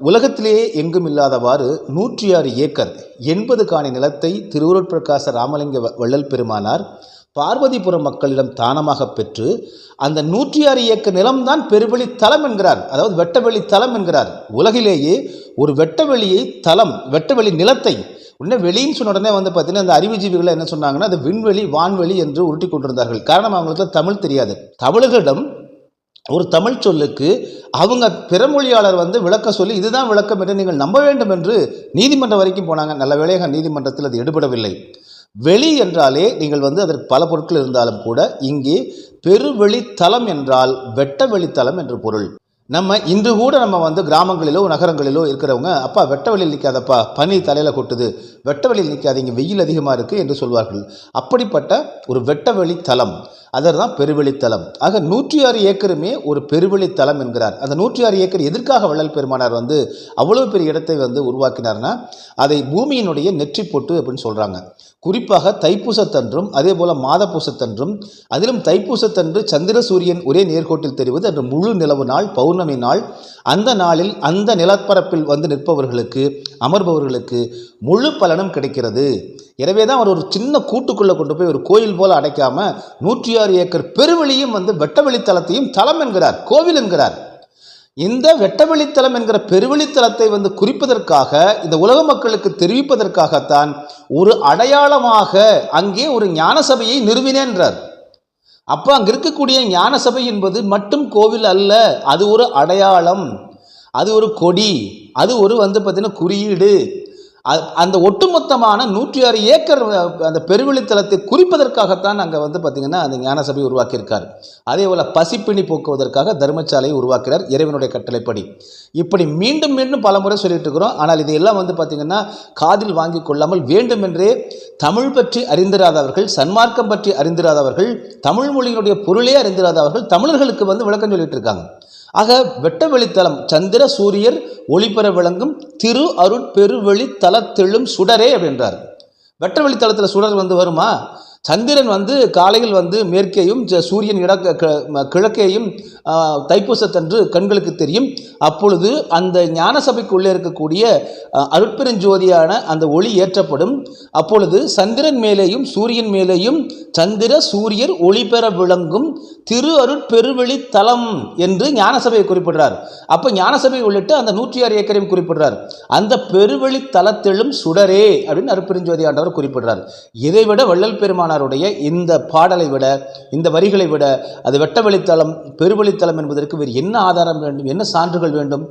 உலகத்திலேயே எங்கும் இல்லாதவாறு நூற்றி ஆறு ஏக்கர் எண்பது காணி நிலத்தை திருவருட்பிரகாச ராமலிங்க வ- வள்ளல் பெருமானார் பார்வதிபுரம் மக்களிடம் தானமாக பெற்று அந்த நூற்றி ஆறு ஏக்கர் நிலம்தான் பெருவெளி தலம் என்கிறார். அதாவது வெட்டவெளி தலம் என்கிறார். உலகிலேயே ஒரு வெட்டவெளியை தலம் வெட்டவெளி நிலத்தை உடனே வெளின்னு சொன்ன உடனே வந்து பார்த்தீங்கன்னா அந்த அறிவுஜீவிகளை என்ன சொன்னாங்கன்னா அது விண்வெளி வான்வெளி என்று உருட்டி கொண்டிருந்தார்கள். காரணம் அவங்களுக்கு தமிழ் தெரியாது. தமிழர்களிடம் ஒரு தமிழ் சொல்லுக்கு அவங்க பிறமொழியாளர் வந்து விளக்க சொல்லி இதுதான் விளக்கம் என்று நீங்கள் நம்ப வேண்டும் என்று நீதிமன்றம் வரைக்கும் போனாங்க. நல்ல வேளையாக நீதிமன்றத்தில் அது எடுபடவில்லை. வெளி என்றாலே நீங்கள் வந்து அதற்கு பல பொருட்கள் இருந்தாலும் கூட இங்கே பெருவெளித்தலம் என்றால் வெட்ட வெளித்தலம் என்று பொருள். நம்ம இன்று கூட நம்ம வந்து கிராமங்களிலோ நகரங்களிலோ இருக்கிறவங்க அப்பா வெட்ட வெளியில் நிற்காதப்பா பனி தலையில் கொட்டுது வெட்ட வெளியில் நிற்காதீங்க வெயில் அதிகமாக இருக்குது என்று சொல்வார்கள். அப்படிப்பட்ட ஒரு வெட்ட வெளித்தலம் அதர் பெருவெளித்தலம். ஆக நூற்றி ஆறு ஏக்கருமே ஒரு பெருவெளித்தலம் என்கிறார். அந்த நூற்றி ஆறு ஏக்கர் எதற்காக வள்ளல் பெருமானார் வந்து அவ்வளவு பெரிய இடத்தை வந்து உருவாக்கினார்னா அதை பூமியினுடைய நெற்றி பொட்டு அப்படின்னு சொல்கிறாங்க குறிப்பாக தைப்பூசத்தன்றும் அதே போல் மாதப்பூசத்தன்றும் அதிலும் தைப்பூசத்தன்று சந்திர சூரியன் ஒரே நேர்கோட்டில் தெரிவது அன்று முழு நிலவு நாள் பௌர்ணமி நாள் அந்த நாளில் அந்த நிலப்பரப்பில் வந்து நிற்பவர்களுக்கு அமர்பவர்களுக்கு முழு பலனும் கிடைக்கிறது. எனவே தான் அவர் ஒரு சின்ன கூட்டுக்குள்ளே கொண்டு போய் ஒரு கோயில் போல் அடைக்காமல் நூற்றி ஆறு ஏக்கர் பெருவெளியும் வந்து வெட்டவெளித்தலத்தையும் தலம் என்கிறார் கோவில் என்கிறார். இந்த வெட்டவெளித்தலம் என்கிற பெருவெளித்தலத்தை வந்து குறிப்பதற்காக இந்த உலக மக்களுக்கு தெரிவிப்பதற்காகத்தான் ஒரு அடையாளமாக அங்கே ஒரு ஞான சபையை நிறுவினேன்றார் அப்போ அங்கே இருக்கக்கூடிய ஞான சபை என்பது மட்டும் கோவில் அல்ல அது ஒரு அடையாளம் அது ஒரு கொடி அது ஒரு வந்து பார்த்தீங்கன்னா குறியீடு அந்த ஒட்டுமொத்தமான நூற்றி ஆறு ஏக்கர் அந்த பெருவெளித்தலத்தை குறிப்பதற்காகத்தான் அங்கே வந்து பார்த்திங்கன்னா அந்த ஞான சபை உருவாக்கியிருக்கார். அதே போல் பசிப்பிணி போக்குவதற்காக தர்மசாலையை உருவாக்கிறார் இறைவனுடைய கட்டளைப்படி. இப்படி மீண்டும் மீண்டும் பல முறை சொல்லிட்டு இருக்கிறோம். ஆனால் இதையெல்லாம் வந்து பார்த்திங்கன்னா காதில் வாங்கி கொள்ளாமல் வேண்டுமென்றே தமிழ் பற்றி அறிந்திராதவர்கள் சன்மார்க்கம் பற்றி அறிந்திராதவர்கள் தமிழ் மொழியினுடைய பொருளே அறிந்திராதவர்கள் தமிழர்களுக்கு வந்து விளக்கம் சொல்லிட்டு இருக்காங்க. ஆக வெட்டவெளித்தலம் சந்திர சூரியர் ஒளிபெற விளங்கும் திரு அருட்பெருவெளி தலத்தெழும் சுடரே அப்படின்றார் வெட்டவெளித்தலத்தில் சுடர் வந்து வருமா? சந்திரன் வந்து காலையில் வந்து மேற்கேயும் சூரியன் இட கிழக்கேயும் தைப்பூசத்தன்று கண்களுக்கு தெரியும். அப்பொழுது அந்த ஞான சபைக்குள்ளே இருக்கக்கூடிய அருட்பெருஞ்சோதியான அந்த ஒளி ஏற்றப்படும். அப்பொழுது சந்திரன் மேலேயும் சூரியன் மேலேயும் சந்திர சூரியர் ஒளி பெற விளங்கும் திரு அருட்பெருவெளி தலம் என்று ஞானசபையை குறிப்பிடுறார். அப்போ ஞானசபை உள்ளிட்டு அந்த நூற்றி ஆறு ஏக்கரையும் குறிப்பிடுறார். அந்த பெருவெளி தலத்திலும் சுடரே அப்படின்னு அருட்பெருஞ்சோதி ஆண்டவர் குறிப்பிடுறார். இதை விட பெருமான பெருமானாருடைய இந்த பாடலை விட இந்த வரிகளை விட அது வெட்டவெளித்தலம் பெருவெளித்தளம் என்பதற்கு வேறு என்ன ஆதாரம் வேண்டும் என்ன சான்றுகள் வேண்டும்?